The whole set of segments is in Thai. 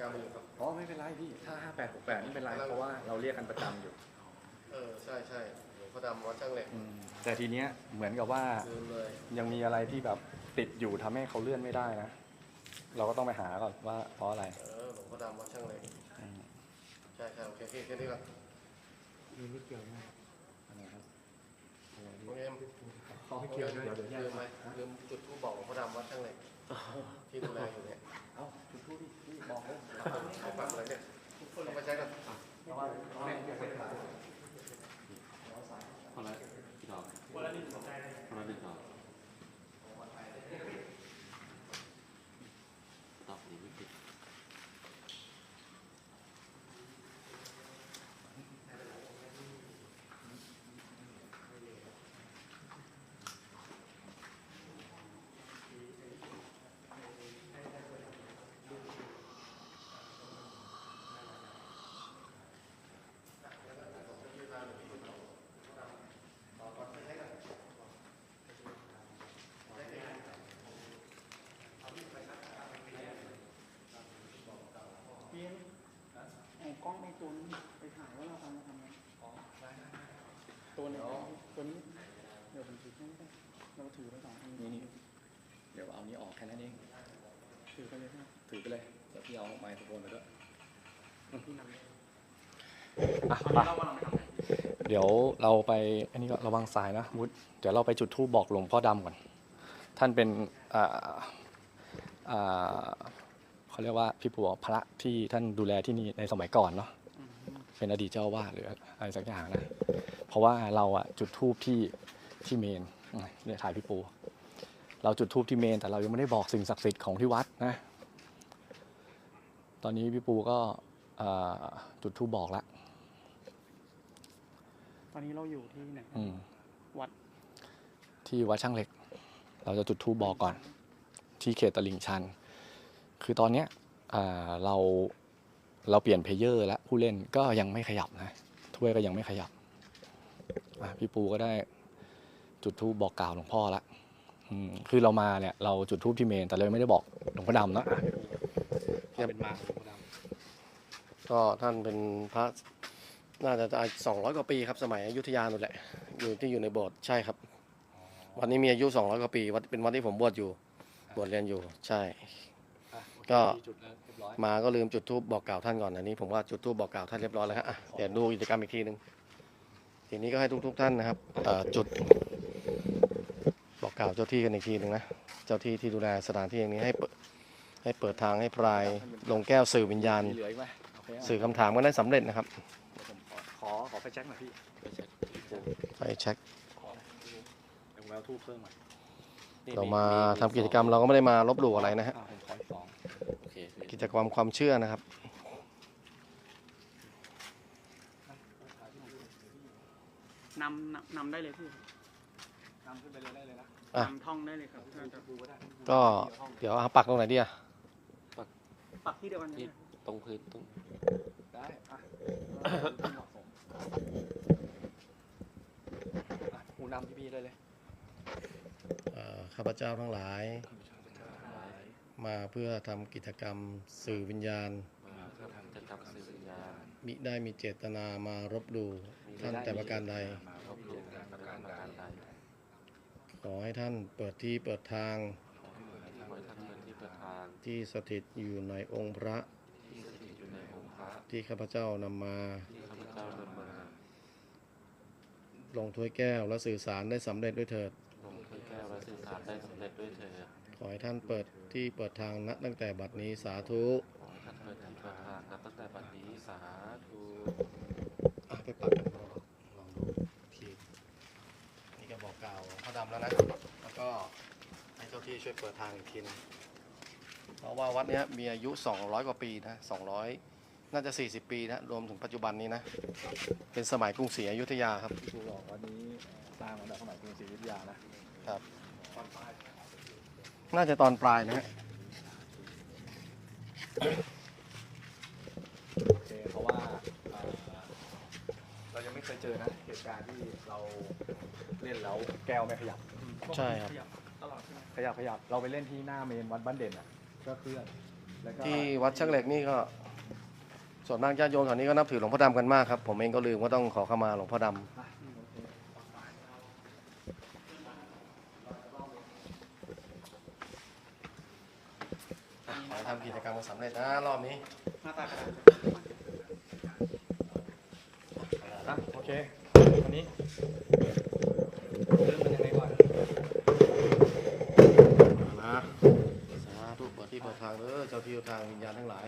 กรรมอยู่ครับ อ๋อไม่เป็นไรพี่ถ้า5868ไม่เป็นไรเพราะว่าเราเรียกกันประจำอยู่เออใช่ใช่หลวงพ่อดำวัดช่างเหล็กอืมแต่ทีเนี้ยเหมือนกับว่าลืมเลยยังมีอะไรที่แบบติดอยู่ทำให้เขาเลื่อนไม่ได้นะ เราก็ต้องไปหาก่อนว่าเพราะอะไรเออหลวงพ่อดำวัดช่างเหล็กอืมใช่ใช่โอเคพี่แค่นี้ก่อนมีไม่เกี่ยวนะอะไรครับโอเคขอให้เกี่ยวด้วยลืมไหมลืมจุดทูบบอกหลวงพ่อดำวัดช่างเหล็กที่ดูแลอยู่เนี่ย เอาจุดทูบดิพี่บอกเลยเขาฟักเลยเนี่ยเองไปใช้กันเพราะว่าเอาะว่าคอกคนละหนึ่งดอกคนละหนึ่งดอกดอกนี้ไม่ติด เพียงเอากล้องใน ตัวนี้ไปถ่ายว่าเราทำมาทำไงตัวไหนตัวนี้เดี๋ยวผมถือให้ได้เราถือไปสองอันนี่นี่เดี๋ยวเอานี้ออกแค่นั้นเอง ถือไปเลยนะถือไปเลยเดี๋ยวพี่เอาไมโครโฟนไปด้วยพี่นำอะตอนไปนี้เรากำลังไปทำอะไรเดี๋ยวเราไปอันนี้ก็ระวังสายนะวุฒเดี๋ยวเราไปจุดธูปบอกหลวงพ่อดำก่อน ท่านเป็นอ่าอ่าเขาเรียกว่าพี่ปู่พระที่ท่านดูแลที่นี่ในสมัยก่อนเนาะอืม เป็นอดีตเจ้าอาวาสหรืออะไรสักอย่างนะเพราะว่าเราอะจุดทูบที่ที่เมนอืมเนี่ยถ่ายพี่ปู เราจุดทูบที่เมน แต่เรายังไม่ได้บอกสิ่งศักดิ์สิทธิ์ของที่วัดนะ ตอนนี้พี่ปูก็เอ่อจุดทูบบอกแล้วตอนนี้เราอยู่ที่ไหนอืมวัด ที่วัดช่างเหล็ก เราจะจุดทูบบอกก่อน ที่เขตตลิ่งชัน คือตอนเนี้ยอ่าเรา เราเปลี่ยนเพลเยอร์แล้วผู้เล่นก็ยังไม่ขยับนะถ้วยก็ยังไม่ขยับอะพี่ปูก็ได้จุดทูบบอกกล่าวหลวงพ่อละอืมคือเรามาเนี่ยเราจุดทูบที่เมนแต่เรายังไม่ได้บอกหลวงพ่อดำนะอะความเป็นมาของหลวงพ่อดำก็ท่านเป็นพระน่าจะสองร้อยกว่าปีครับสมัยอยุธยานั่นแหละ อยู่ที่อยู่ในโบสถ์ใช่ครับ วันนี้มีอายุสองร้อยกว่าปีวัดเป็นวัดที่ผมบวชอยู่บวชเรียนอยู่ใช่อะโอเคก็จุดแล้วเรียบร้อยมาก็ลืมจุดธูปบอกกล่าวท่านก่อนอันนี้ ผมว่าจุดธูปบอกกล่าวท่านเรียบร้อยแล้วฮะอะเดี๋ยวดูกิจกรรมอีกทีหนึ่งทีนี้ก็ให้ทุก ๆ ท่านนะครับเอ่อจุดบอกกล่าวเจ้าที่กันอีกทีหนึ่งนะเจ้าที่ที่ดูแลสถานที่อย่างนี้ให้เปิดให้เปิดทางให้พรายลงแก้วสื่อวิญญาณมีเหลืออีกไหมโอเคอะสื่อคำถามกันได้สำเร็จนะครับเดี๋ยวผมขอขอขอไปแจ็คหน่อยพี่ไปแจ็คพี่ปูไปเช็คขอเดี๋ยวผมเอาทูบเพิ่มมานี่เรามาทำกิจกรรมเราก็ไม่ได้มาลบหลู่อะไรนะฮะอะผมขออีกสองโอเคพี่กิ จกรรมความเชื่อนะครับนำนำนำได้เลยพี่นำขึ้นไปเลยได้เลยนะอะ นำท่องได้เลยครับถ้าจะดูก็ได้ก็เดี๋ยวเอาปักตรงไหนดีอะปักที่เดียวกันที่นะตรงพื้นตรงได้อะเหมาะสมอะหูนำพี่พี่ได้เลยเอ่อข้าพเจ้าทั้งหลาย มาเพื่อทำกิจกรรมสื่อวิญญาณ มาเพื่อทำกิจกรรมสื่อวิญญาณมิได้มีเจตนามารบหลู่ท่านแต่ประการใด มารบหลู่การประการใดขอให้ท่านเปิดที่เปิดทางขอให้ท่านเป็นที่ประทานที่สถิตอยู่ในองค์พระ ที่สถิตอยู่ในองค์พระที่ข้าพเจ้านำมา ที่ข้าพเจ้านำมาลงถ้วยแก้วและสื่อสารได้สำเร็จด้วยเถิดลงถ้วยแก้วและสื่อสารได้สำเร็จด้วยเถิด ขอให้ท่านเปิดที่เปิดทางนับตั้งแต่บัดนี้สาธุขอให้ท่านเปิดที่ประทานนับตั้งแต่บัดนี้สาธุอะไปปักกันลองดูทีนี่ก็บอกกล่าวพ่อดำแล้วนะ แล้วก็ให้เจ้าที่ช่วยเปิดทางอีกทีนึงเพราะว่าวัดเนี้ยมีอายุ 200 กว่าปีนะ200 น่าจะ 40 ปีนะรวมถึงปัจจุบันนี้นะ เป็นสมัยกรุงศรีอยุธยาครับพี่ปูบอกวันนี้สร้างมาจากสมัยกรุงศรีอยุธยานะครับ น่าจะตอนปลายนะฮะโอเคเพราะว่าเอ่อเรายังไม่เคยเจอนะเหตุการณ์ที่เราเล่นแล้วแก้วไม่ขยับ ใช่ครับขยับตลอดใช่ไหมขยับขยับเราไปเล่นที่หน้าเมนวัดบ้านเด่นอะก็เคลื่อนแล้วก็ที่วัดช่างเหล็กนี่ก็ ส่วนมากญาติโยมแถวนี้ก็นับถือหลวงพ่อดำกันมากครับ ผมเองก็ลืมว่าต้องขอเข้ามาหลวงพ่อดำ อะโอเค ขอให้ทำกิจกรรมสำเร็จนะรอบนี้หน้าตากระดาษอะโอเควันนี้เริ่มเป็นยังไงก่อนนะสาธุเปิดที่เปิดทางเด้อเจ้าที่เจ้าทางวิญญาณทั้งหลาย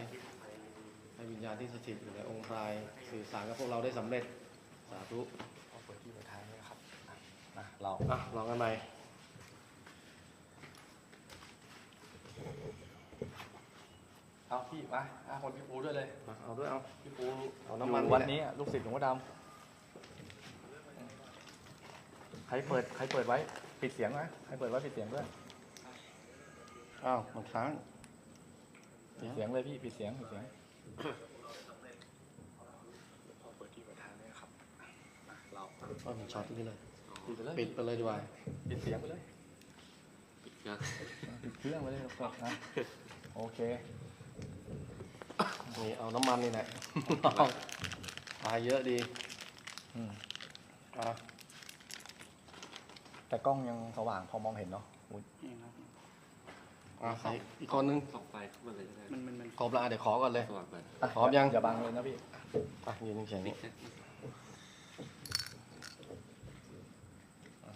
ให้วิญญาณที่สถิตอยู่ในองค์พรายสื่อสารกับพวกเราได้สำเร็จ สาธุเอาเปิดที่เปิดทางเลยนะครับอะเราอะลองกันใหม่ เอาพี่มาอะคนพี่ปูด้วยเลยมาเอาด้วยเอา พี่ปูเอาน้ำมันอยู่นี่วันแหละนี้อะลูกศิษย์หลวงพ่อดำใครเปิดใครเปิดไว้ ปิดเสียงไหมใครเปิดไว้ปิดเสียงด้วยอ้าวมันค้างปิดเสียงเลยพี่ปิดเสียงปิดเสียงเปิดที่เปิดทางเลยครับอะเราก็มันช็อตที่นี่เลย ปิดไปเลยปิดไปเลยดีกว่าปิดเสียงไปเลยปิดยังปิดเครื่องไปเลยครับนะโอเค นี่เอาน้ำมันนี่แหละตายเยอะดีอืมอะแต่กล้องยังสว่างพอมองเห็นเนาะอุ๊ยนี่ครับอะใครอีกคนนึงส่องไฟขึ้นมาเลยก็ได้มันมันมันครบละอะเดี๋ยวขอก่อนเลย สว่างไปอะพร้อมยัง อย่าบังเลยนะพี่ อะยืนเฉยๆปินี่ดแค่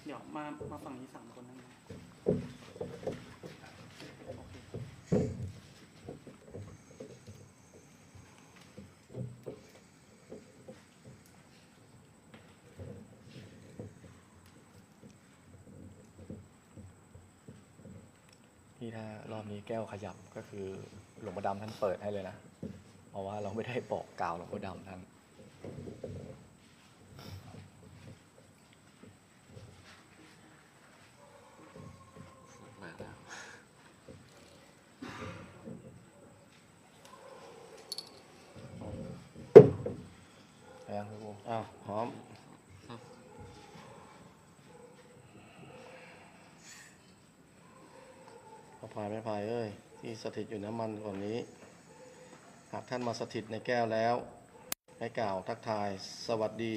เดี๋ยวมามาฝั่งนี้สามคนนั่นนะโอเค พี่ถ้า รอบนี้แก้วขยับก็คือหลวงพ่อดำท่านเปิดให้เลยนะ เพราะว่าเราไม่ได้บอกกล่าวหลวงพ่อดำท่าน มาแล้ว ไปยังพี่ปู อ้าวพร้อม พระพายแม่พายเอ้ยที่สถิตอยู่น้ำมันก่อนนี้ หากท่านมาสถิตในแก้วแล้ว ให้กล่าวทักทายสวัสดี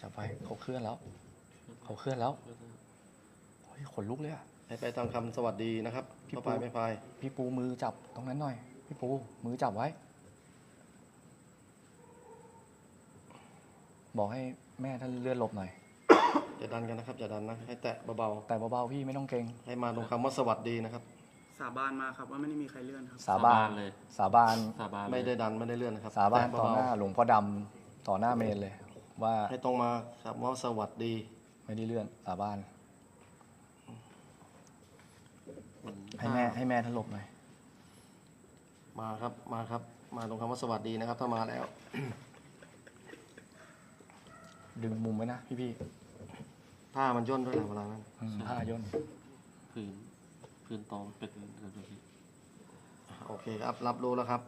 จับไปเขาเคลื่อนแล้ว เขาเคลื่อนแล้วโอ้ยขนลุกเลยอะให้ไปตามคำสวัสดีนะครับพี่พระปูพายแม่พาย พี่ปูมือจับตรงนั้นหน่อย พี่ปูมือจับไว้ บอกให้แม่ท่านเลื่อนหลบหน่อย จะดันกันนะครับอย่าดันนะให้แตะเบาแต่เบาๆพี่ไม่ต้องเกรงๆให้มาตรงคำว่าสวัสดีนะครับ สาบานมาครับว่าไม่ได้มีใครเลื่อนครับ สาบานเลย สาบานสาบานเลยไม่ได้ดันไม่ได้เลื่อนนะครับสาบานแตะต่อเบาหน้าหลวงพ่อดำต่อหน้าเมนเลย ว่าๆให้ตรงมาครับว่าสวัสดีไม่ได้เลื่อนสาบานมันให้แม่ให้แม่ท่านหลบหน่อยมาครับมาครับ มาตรงคำว่าสวัสดีนะครับ ถ้ามาแล้ว ดึงมุมไว้นะพี่พี่ ผ้ามันย่นด้วยแหละเวลานั้นๆอืมผ้าย่นพื้นพื้นตองเป็นอะไรแบบนี้โอเคครับ รับรู้แล้วครับ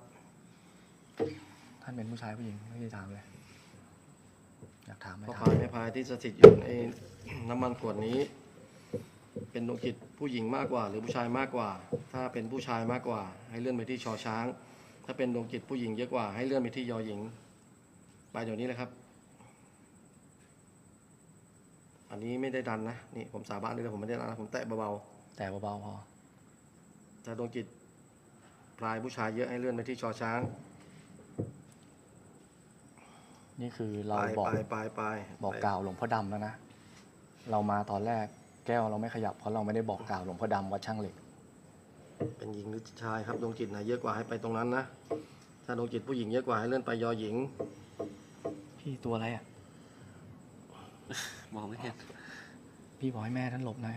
ท่านเป็นผู้ชายผู้หญิงไม่ได้ถามเลย อยากถามไหมพระถาพามยไม่พายที่สถิตอยู่ในน้ำมันขวดนี้ เป็นดวงจิตผู้หญิงมากกว่า หรือผู้ชายมากกว่า ถ้าเป็นผู้ชายมากกว่า ให้เลื่อนไปที่ชอช้าง ถ้าเป็นดวงจิตผู้หญิงเยอะกว่าให้เลื่อนไปที่ยอหญิง ไปเดี๋ยวนี้เลยครับ อันนี้ไม่ได้ดันนะ นี่ผมสาบานเลยนะผมไม่ได้ดันนะผมแตะเบาแต่เบาๆพอๆถ้าดวงจิตพลายผู้ชายเยอะให้เลื่อนไปที่ชอช้างนี่คือไปเราบอกไปไปไปบอกกล่าวหลวงพ่อดำแล้วนะ เรามาตอนแรกแก้วเราไม่ขยับเพราะเราไม่ได้บอกกล่าวหลวงพ่อดำวัดช่างเหล็ก เป็นหญิงหรือชายครับดวงจิตไหนเยอะกว่าให้ไปตรงนั้นนะ ถ้าดวงจิตผู้หญิงเยอะกว่าให้เลื่อนไปยอหญิง พี่ตัวอะไรอะ มองไม่เห็น พี่บอกให้แม่ท่านหลบหน่อย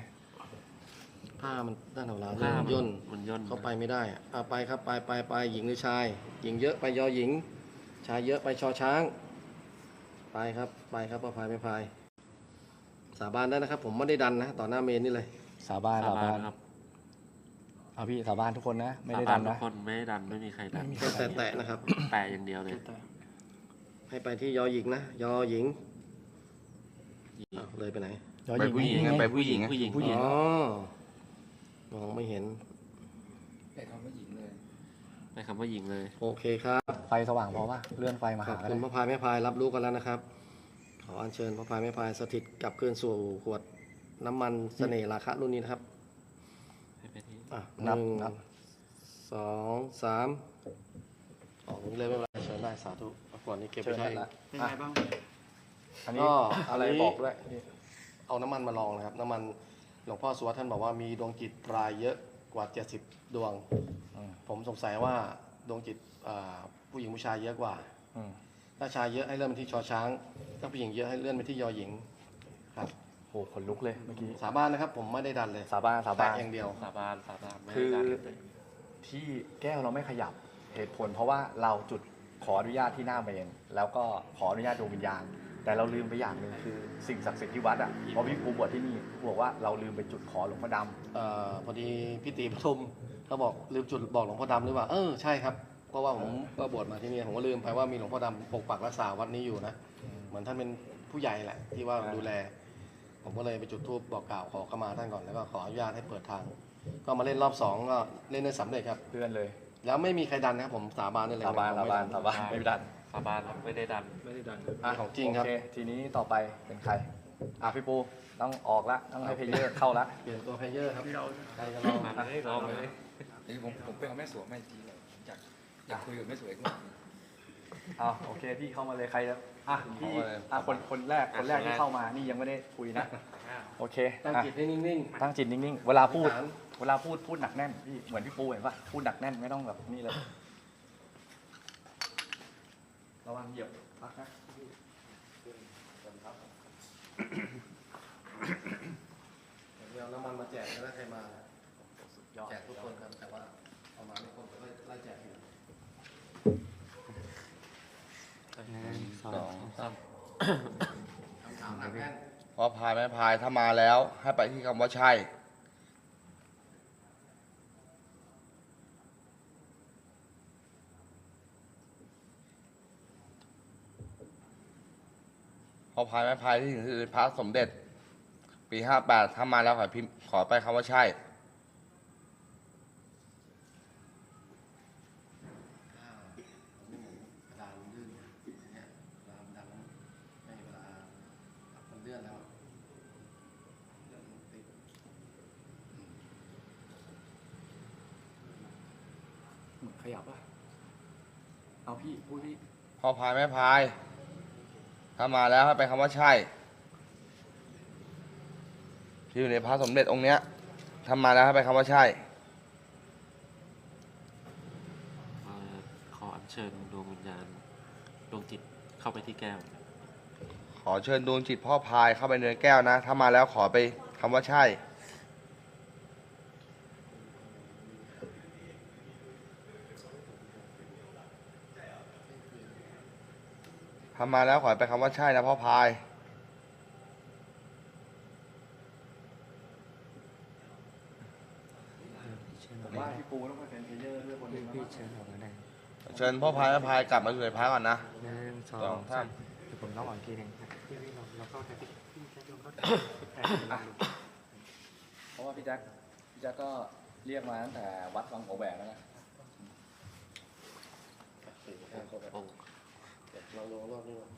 ผ้ามันด้านหลังผ้ามันมันย่นมันย่น เข้าไปไม่ได้อะอะไปครับไปไปไปหญิงหรือชาย หญิงเยอะไปยอหญิง ชายเยอะไปชอช้าง ไปครับไปครับพระพายไม่พาย สาบานได้นะครับ ผมไม่ได้ดันนะต่อหน้าเมนนี่เลยสาบานสาสาบาบานนครับเอาพี่สาบานทุกคนนะ ไม่ได้สาดับานนทุนะ กคนไม่ได้ดันไม่มีใครดันไม่มี แค่แตะๆนะครับ แต่อย่างเดียวเลยให้ไปที่ยอหญิงนะยอหญิง อ้าวเลยไปไหน ยอใบหญิงผู้หญิงนี่อะไงใบผู้หญิงอะ ผู้หญิงผู้หญิงอ๋อมองไม่เห็น แต่คำว่าหญิงเลย ในคำว่าหญิงเลย โอเคครับ ไฟสว่างพอป่ะ เลื่อนไฟมาขอหาบก็คุได้ณพระพายแม่พายรับรู้กันแล้วนะครับ ขออัญเชิญพระพายแม่พายสถิตกลับคืนสู่ขวดน้ำมันเสน่ห์ราคะรุ่นนี้นะครับให้เป็นที่อะหนึ่งสองสามออกนี้เลยไม่เป็นไรเชิญได้สาธุเอาขวดนี้เก็บไปเชิญใช้ได้เองละเป็นอะไงบ้าง อันนี้ก็อะไรอันนี้บอกด้วยเอาน้ำมันมาลองนะครับ น้ำมันหลวงพ่อสุวัฒน์ท่านบอกว่ามีดวงจิตรายเยอะกว่า 70 ดวง อืมผมสงสัยว่าดวงจิตอ่าผู้หญิงผู้ชายเยอะกว่า อืมถ้าชายเยอะให้เลื่อนไปที่ชอช้าง ถ้าผู้หญิงเยอะให้เลื่อนไปที่ยอหญิงครับโหขนลุกเลยเมื่อกี้สาบานนะครับ ผมไม่ได้ดันเลยสาบานสาบานแตะอย่างเดียว สาบานสาบานไม่คือได้ดันเลย ที่แก้วเราไม่ขยับเหตุผล เพราะว่าเราจุดขออนุญาตที่หน้าเมนแล้วก็ขออนุญาตดวงวิญญาณ แต่เราลืมไปอย่างหนึ่งคือสิ่งศักดิ์สิทธิ์ที่วัดอะเพราะพี่ครูบวชที่นี่บอกว่าเราลืมไปจุดขอหลวงพ่อดำเออพอดีพี่ตีปทุมเขาบอกลืมจุดบอกหลวงพ่อดำหรือว่าเออใช่ครับเพราะว่าผมก็บวชมาที่นี่ผมก็ลืมไปว่ามีหลวงพ่อดำปกปักรักษาวัดนี้อยู่นะเหมือนท่านเป็นผู้ใหญ่แหละที่ว่าดูแล ผมก็เลยไปจุดธูปบอกกล่าวขอเข้ามาท่านก่อนแล้วก็ขออนุญาตให้เปิดทาง ก็มาเล่นรอบสองก็เล่นได้สำเร็จครับเพื่อนเลยแล้วไม่มีใครดันนะครับผมสาบานได้เลยสาบานผมสาไม่บานดัสาบานไม่ดันสาบานครับไม่ได้ดัน ไม่ได้ดันอะของจริงครับ โอเคทีนี้ต่อไปเป็นใคร อะพี่ปูต้องออกละต้องให้เพลเยอร์เข้าละเปลี่ยนตัวเพลเยอร์ครับที่เราใครจะลองมาเลยลองเลยเดี๋ยวผมผมไปเอาแม่สวยมาอีกทีเลยอยากอยากคุยกับแม่สวยอีกหน่อยอะโอเคพี่เข้ามาเลยใครจะอะพี่เอาเลยอะคนคนแรกคนแรกที่เข้ามานี่ยังไม่ได้คุยนะโอเคตั้งอะจิตให้นิ่งตั้งจิตนิ่งๆ เวลาพูดอธิษฐานเวลาพูดพูดหนักแน่นพี่เหมือนพี่ปูเห็นปะพูดหนักแน่นไม่ต้องแบบนี่เลย ระวังเหยียบพักนะๆเดี๋ยวเอาน้ำมันมาแจกแล้วใครมาสุดยอดแจกทุกคนครับแต่ว่าเอามาไม่ครบก็ไล่แจกทีหลังสองสามคำถามหนักแน่นพอพายแม่พายถ้ามาแล้ว ให้ไปที่คำว่าใช่ พอพายแม่พายที่ถึงคือพระสมเด็จ ปีห้าแปดถ้ามาแล้วขอพิมพ์ขอไปคำว่าใช่ถ้าผมไม่หมุนกระดานลื่นเนี่ยเวลามันดันไม่เวลามันเลื่อนแล้วขยับป่ะ เอาพี่พูดพี่ พอพายแม่พาย ถ้ามาแล้วให้ไปคำว่าใช่ที่อยู่ในพระสมเด็จองค์เนี้ยถ้ามาแล้วให้ไปคำว่าใช่ เอ่อขออัญเชิญดวงวิญญาณดวงจิตเข้าไปที่แก้ว ขอเชิญดวงจิตพ่อพายเข้าไปในแก้วนะ ถ้ามาแล้วขอไปคำว่าใช่ ถ้ามาแล้วขอไปคำว่าใช่นะพ่อพาย ผมว่าพี่ปูต้องมาเป็นเพลเยอร์ด้วยคนหนึงแล้วเชิญออกมาได้เชิญพ่อพายแม่พายกลับมาอยู่ในพระก่อนนะ หนึ่งสอสองงสามเดี๋ยวผมเล่าอีกทีหนึงเพราะว่าพี่แจ็คพี่แจ็คก็เรียกมาตั้งแต่วัดวังหัวแหวนแล้วนะ เดี๋ยวเราลงรอบนี้ก่อน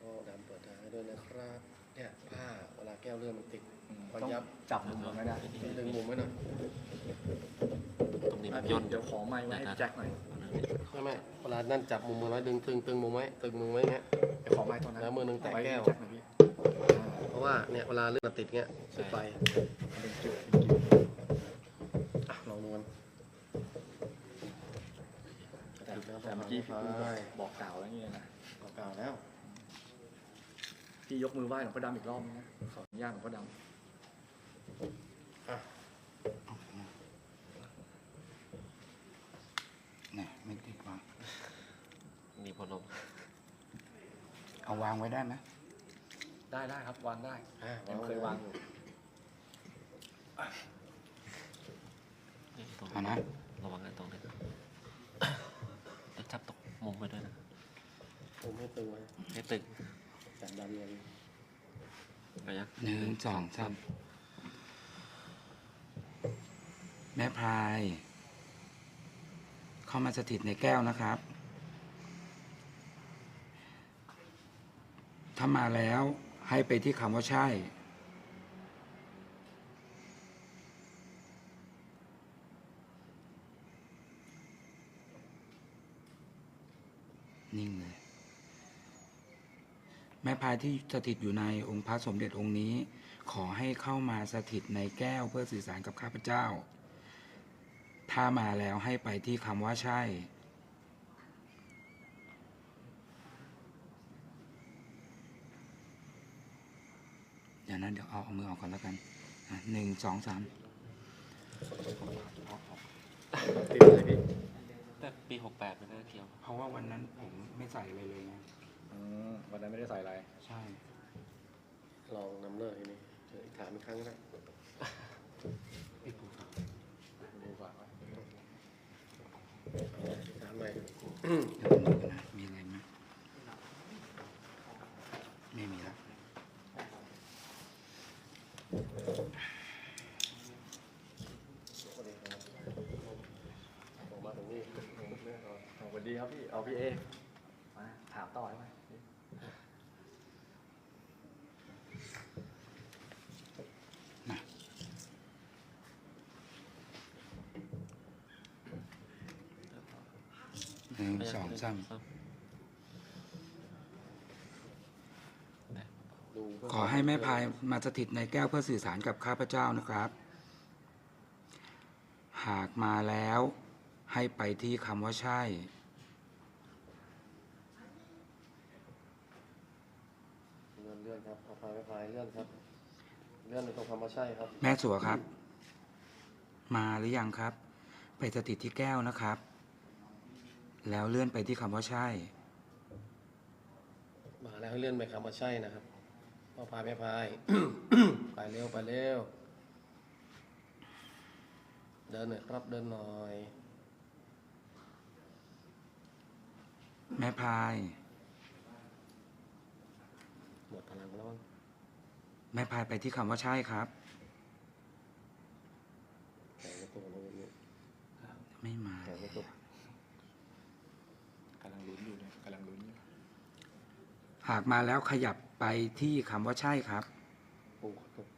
ก็ดำเปิดทางให้ด้วยนะครับเนี่ยผ้าเวลาแก้วเลื่อนมันติดมันต้องยับจับมุมมันไม่ได้ดึงมุมไว้หน่อยตรงนี้อะมันพี่ย่นเดี๋ยวขอไม้ไว้ให้พี่แจ็คหน่อยไม่ไม่เวลานั่นจับมุมมือไว้ดึงตึงตึงมุมไว้ตึงมือไว้อย่างเงี้ยเดี๋ยวขอไม้ตัวนั้นแล้วมือหนึ่งแตะไว้ให้แก้วพี่จ็คหน่อยพี่เพราะว่าเนี่ยเวลาเลื่อนมันติดเงี้ยติดไฟเป็นจุด อะลองดูกัน แต่ เมื่อกี้พี่ปูบอกกล่าวแล้วนี่เลยนะบอกกล่าวแล้ว พี่ยกมือไหว้หลวงพ่อดำอีกรอบนึงนะขออนุญาตหลวงพ่อดำเนี่ยไม่ติดวางมีพนมเอาวางไว้ได้ไหมได้ได้ครับวางได้อะยังเคยวางอยู่นี่ตรงอ่านะ ระวังไอ้ตรงนี้จะจับตก มุมไปด้วยนะผมให้ตึงไว้ให้ตึงจับดันเงินไปยังหนึ่งสองสามแม่พาย เข้ามาสถิตในแก้วนะครับ ถ้ามาแล้วให้ไปที่คำว่าใช่ นิ่งเลย แม่พายที่สถิตอยู่ในองค์พระสมเด็จองค์นี้ ขอให้เข้ามาสถิตในแก้วเพื่อสื่อสารกับข้าพเจ้า ถ้ามาแล้วให้ไปที่คำว่าใช่ เดี๋ยวนั้นเดี๋ยวเอาเอามือออกก่อนแล้วกันหนึ่งสองสามติดอะไรพี่ แต่ปีหกแปดไม่น่าเกี่ยว เพราะว่าวันนั้นผมไม่ใส่อะไรเลยไงวันนั้นไม่ได้ใส่อะไร ใช่ ลองนำเลิกทีนี้เดี๋ยวถามอีกครั้งก็ได้ปิดหูฟังดูฝากไว้ถามใหม่ เดี๋ยวผมดูกันนะมีอะไรไหมไม่มีแล้ว ผมมาถึงนี่ สวัสดีครับพี่ เอาพี่เอ มาถามต่อได้ไหม ห นึ่งสองสามดูเพื่ขอให้แม่พายมาสถิตในแก้วเพื่อสื่อสารกับข้าพเจ้านะครับ หากมาแล้วให้ไปที่คำว่าใช่ เลื่อนเลื่อนครับเอาพายไปพายเลื่อนครับ เลื่อนไปตรงคำว่าใช่ครับ แม่สัวครับ มาหรือยังครับ ไปสถิตที่แก้วนะครับ แล้วเลื่อนไปที่คำว่าใช่ มาแล้วให้เลื่อนไปคำว่าใช่นะครับพอพายไม่พาย ไปเร็วไปเร็ว เดินหน่อยครับเดินหน่อย แม่พาย หมดพลังแล้วมั้งแม่พายไปที่คำว่าใช่ครับแข่งกระตุกตรงนี้ไม่มา แข่งกระตุก กำลังลุ้นอยู่เนี่ยกำลังลุ้นอยู่ หากมาแล้วขยับไปที่คำว่าใช่ครับปูกระตุก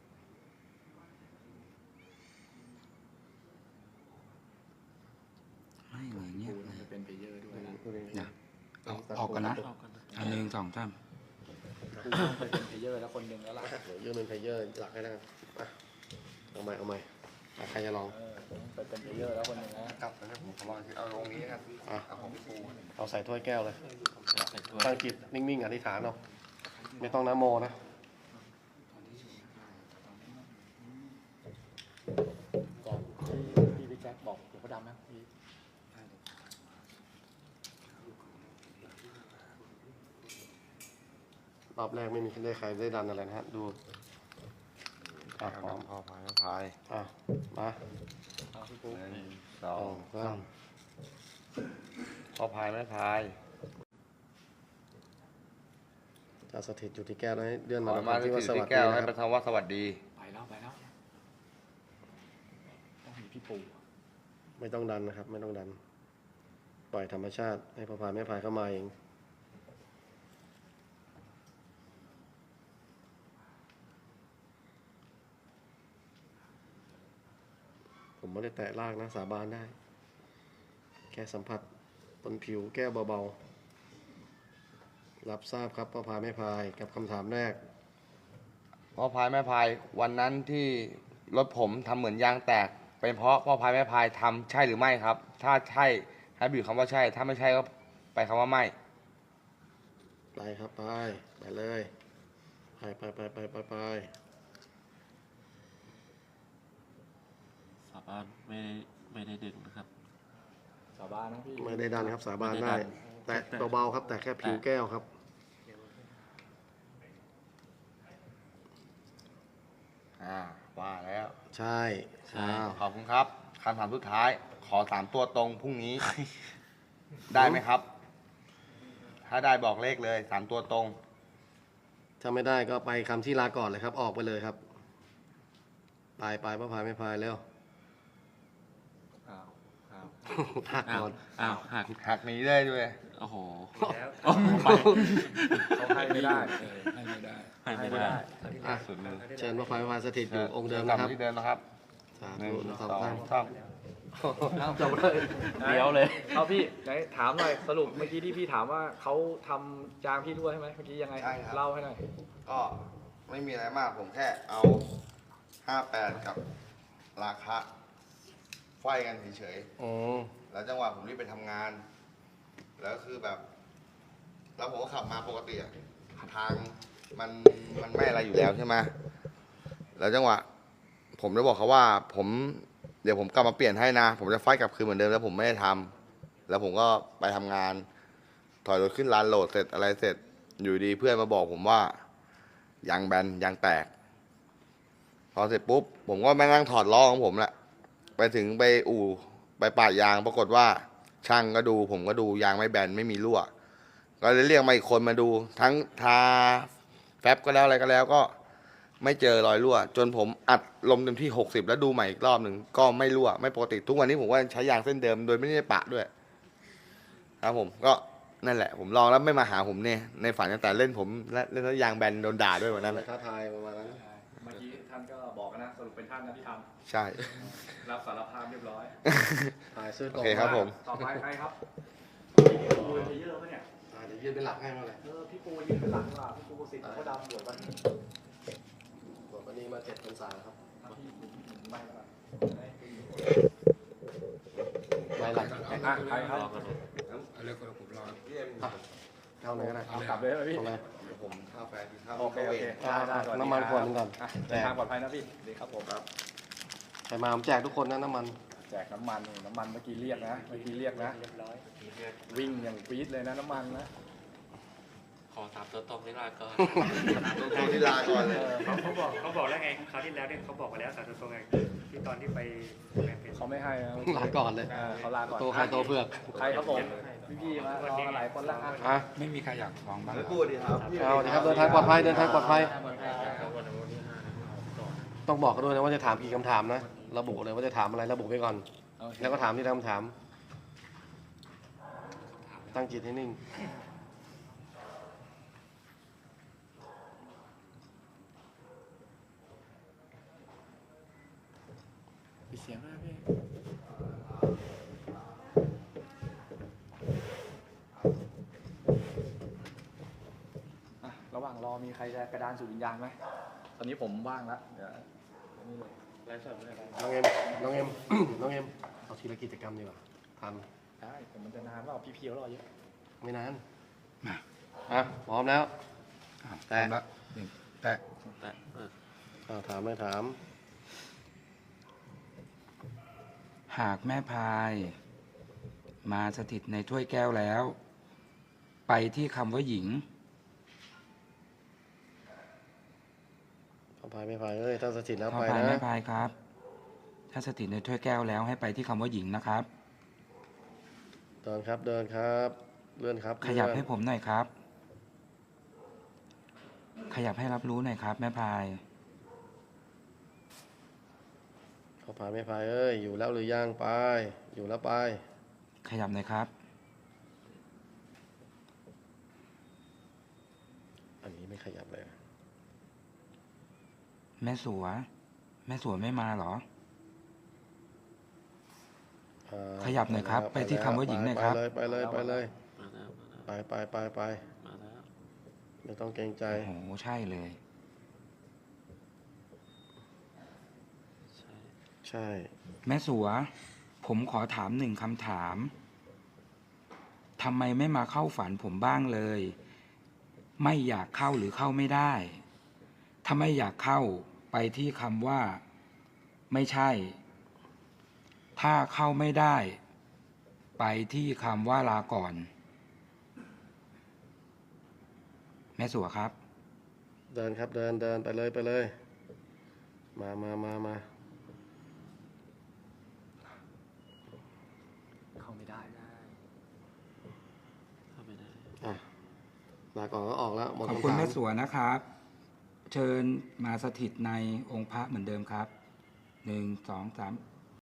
ไม่เลยเงียบดูเลน่ายจะเป็นเพลเยอร์ด้วยนะดูดินะเอาออกกันนะเข้ากันนะอันหนึ่งสองสามกูต้องไปเป็นเพลเยอร์แล้วคนหนึ่งแล้วล่ะเดี๋ยวยื่นเป็นเพลเยอร์หลักให้ได้กันอะเอาใหม่เอาใหม่อะใครจะลองเออต้องไปเป็นเพลเยอร์แล้วคนหนึ่งนะกลับนะครับผมขอลองเอาตรงนี้ครับอะเอาของพี่ปูเอาใส่ถ้วยแก้วเลยใส่ถ้วย ตั้งจิตนิ่งๆอธิษฐานเอาไม่ต้องนะโมนะก่อนที่พี่พี่แจ็คบอกหลวงพ่อดำนะพี่รอบแรกไม่มีได้ใครได้ดันอะไรนะฮะ ดูอะพร้อมพอพายไม่พายอะ มาเอาพี่ปุ๊หนึ่งสสอองงสามพอพายไม่พาย จะสถิตอยู่ที่แก้วนะให้เลื่อนขมาอแล้วมาที่ที่ว่าสที่วัสดีแก้วนะให้คเป็รับนคำว่าสวัสดี ไปแล้วไปแล้วต้องมีพี่ปู่ไม่ต้องดันนะครับ ไม่ต้องดัน ปล่อยธรรมชาติให้พระพายแม่พายเข้ามาเองผมไม่ได้แตะลากนะ สาบานได้ แค่สัมผัสบนผิวแก้วเบาๆ รับทราบครับพ่อพายแม่พายกับคำถามแรก พ่อพายแม่พายวันนั้นที่รถผมทำเหมือนยางแตก เป็นเพราะพ่อพายแม่พายทำใช่หรือไม่ครับ ถ้าใช่ให้บีบคำว่าใช่ ถ้าไม่ใช่ก็ไปคำว่าไม่ ไปครับไปไปเลยไปไปไปไปไปไปสาบานไม่ได้ไม่ได้ดึงนะครับ สาบานนะพี่ ไม่ได้ดันครับสาบานไม่ได้ได้ ดัน แตะเบาๆครับแต่แค่ผิวแก้วครับ อ่า ว่าแล้ว ใช่ใช่อ้าวขอบคุณครับคำถามสุดท้าย ขอสามตัวตรงพรุ่งนี้ ได้ไหมครับ ถ้าได้บอกเลขเลยสามตัวตรง ถ้าถ้าไม่ได้ก็ไปคำที่ลาก่อนเลยครับ ออกไปเลยครับไปไปพระพายไม่พายแล้วอ้าวอ้าวหักอ้าวก่อน อ้าวหักหักหนีได้ด้วย โอ้โหเขาให้ไม่ได้เออให้ไม่ได้ให้ไม่ได้อะสุดเลยเชิญพระพายพระพายสถิตอยู่องค์เดิมกลันะครับที่เดิมนะครับสาหนึ่งธุนะสสอองงท่านสามจบเลยเดี๋ยวเลยเอาพี่ไหนถามหน่อยสรุปเมื่อกี้ที่พี่ถามว่าเขาทำจางพี่ด้วยใช่ไหมเมื่อกี้ยังไงใช่ครับเล่าให้หน่อยก็ไม่มีอะไรมากผมแค่เอาห้าแปดกับราคาไฟกันเฉยๆอืมแล้วจังหวะผมรีบไปทำงาน แล้วคือแบบ แล้วผมก็ขับมาปกติอะทางมันมันไม่อะไรอยู่แล้วใช่ไหมแล้วจังหวะ ผมได้บอกเขาว่า ผมเดี๋ยวผมกลับมาเปลี่ยนให้นะ ผมจะไฟต์กลับคืนเหมือนเดิมแล้วผมไม่ได้ทำแล้วผมก็ไปทำงาน ถอยรถขึ้นลานโหลดเสร็จอะไรเสร็จ อยู่ดีเพื่อนมาบอกผมว่ายางแบนยางแตก พอเสร็จปุ๊บ ผมก็มานั่งถอดล้อของผมแหละ ไปถึงไปอู่ไปปะยางปรากฏว่า ช่างก็ดู ผมก็ดูยางไม่แบนไม่มีรั่ว ก็เลยเรียกมาอีกคนมาดู ทั้งทาแฟบก็แล้วอะไรก็แล้วก็ไม่เจอรอยรั่ว จนผมอัดลมเต็มที่ 60 แล้วดูใหม่อีกรอบหนึ่งก็ไม่รั่ว ไม่ปกติทุกวันนี้ผมก็ใช้ยางเส้นเดิมโดยไม่ได้ปะด้วย ครับผมก็นั่นแหละ ผมลองแล้วไม่มาหาผมเนี่ยในฝันตั้งแต่เล่นผมและเล่นแล้วยางแบนโดนด่าด้วยวันนั้นแหละ ท้าทายประมาณนั้น เมื่อกี้ท่านก็บอกนะสรุปเป็นท่านนะที่ท ใช่ำรับสารภาพเรียบร้อยถ่ายซื้อโอตรงเคครับผม ต่อไปใครครับพี่ปูเพเยอร์ปะเนี่ยอ่าเดี๋ยวยืนเป็นหลักให้มาเลยเออพี่ปูยืนเป็นหลังล่ะพี่ปูสิทธิ์เขาดำบวชวันนี้บอกวันนี้มาเจ็ดพรรษาครับอะพี่ไม่ละไม่หลักอะใครครับรอกันเลยเอาเรื่องคนผมรอเข้าเลยก็ได้เอากลับเลยไหมพี่เข้าเลยเดี๋ยวผมข้าวแฟนกินข้าวโอเคโอเคอะได้ได้สวัสดีน้ำมันครับขวดหนึ่งก่อนอะเดินทางปลอดภัยนะพี่ดีครับผม ใครมาผมแจกทุกคนนะน้ำมัน แจกน้ำมันนี่น้ำมันเมื่อกี้เรียกนะเมื่อกี้เรียกนะวิ่งอย่างปี๊ดเลยนะน้ำมันนะขอสามตัวตรงนี่ลาก่อนต้องโทรที่ลาก่อนเลยเขาเขาบอกเขาบอกแล้วไงคราวที่แล้วเนี่ยเขาบอกมาแล้วสารตรงไงที่ตอนที่ไปแมนเพจเขาไม่ให้นะลาก่อนเลยเออเขาลาก่อนโตใครโตเผือกใครครับผมพี่ๆมารอหลายคนแล้วอะอะไม่มีใครอยากลองบ้างเหรอพูดดีครับเอาดีครับเดินทางปลอดภัยเดินทางปลอดภัยต้องบอกกันด้วยนะว่าจะถามกี่คำถามนะ ระบุเลยว่าจะถามอะไรระบุไว้ก่อน โอเคแล้วก็ถามที่คำถาม ตั้งจิตให้นิ่ง ปิดเสียงด้วยนะพี่อะระหว่างรอมีใครจะกระดานสู่วิญญาณไหมตอนนี้ผมว่างแล้วเดี๋ยวนี่เลย น้องเอ็มน้องเอ็ม น้องเอ็ม เอาทีละกิจกรรมดีกว่าทันได้แต่มันจะนานว่าพี่เพียวรอเยอะไม่นานมาอะพร้อมแล้ว อ้าวแต่พร้อมละหนึ่งแต่แต่เอออ่าถามไม่ถาม หากแม่พาย มาสถิตในถ้วยแก้วแล้ว ไปที่คำว่าหญิง พอพายไม่พายเอ้ยถ้าสถิตแล้วพ่อไปพายนะแม่พายครับ ถ้าสถิตในถ้วยแก้วแล้วให้ไปที่คำว่าหญิงนะครับ เดินครับเดินครับเลื่อนครับขยับเลื่อนให้ผมหน่อยครับ ขยับให้รับรู้หน่อยครับ แม่พายพอพายไม่พายเอ้ยอยู่แล้วหรือยังไป อยู่แล้วไป ขยับหน่อยครับ อันนี้ไม่ขยับเลย แม่สัว แม่สัวไม่มาเหรอ อ่าขยับหน่อยครับไปที่คำว่าหญิงหน่อยครับ ไปเลยไปเลยไปเลยมาแล้วมาแล้วไปไปไปไปมาแล้วไม่ต้องเกรงใจ โอ้โหใช่เลย ใช่ใช่ แม่สัว ผมขอถามหนึ่งคำถามทำไมไม่มาเข้าฝันผมบ้างเลย ไม่อยากเข้าหรือเข้าไม่ได้ถ้าไม่อยากเข้า ไปที่คำว่า ไม่ใช่ ถ้าเข้าไม่ได้ ไปที่คำว่าลาก่อน แม่สัวครับ เดินครับเดินเดินไปเลยไปเลย มามามามาเข้าไม่ได้เข้าไม่ได้อะลาก่อนก็ออกแล้วหมดขอบคำคุณถามแม่สัวนะครับเชิญมาสถิตในองค์พระเหมือนเดิมครับหนึ่งสองสาม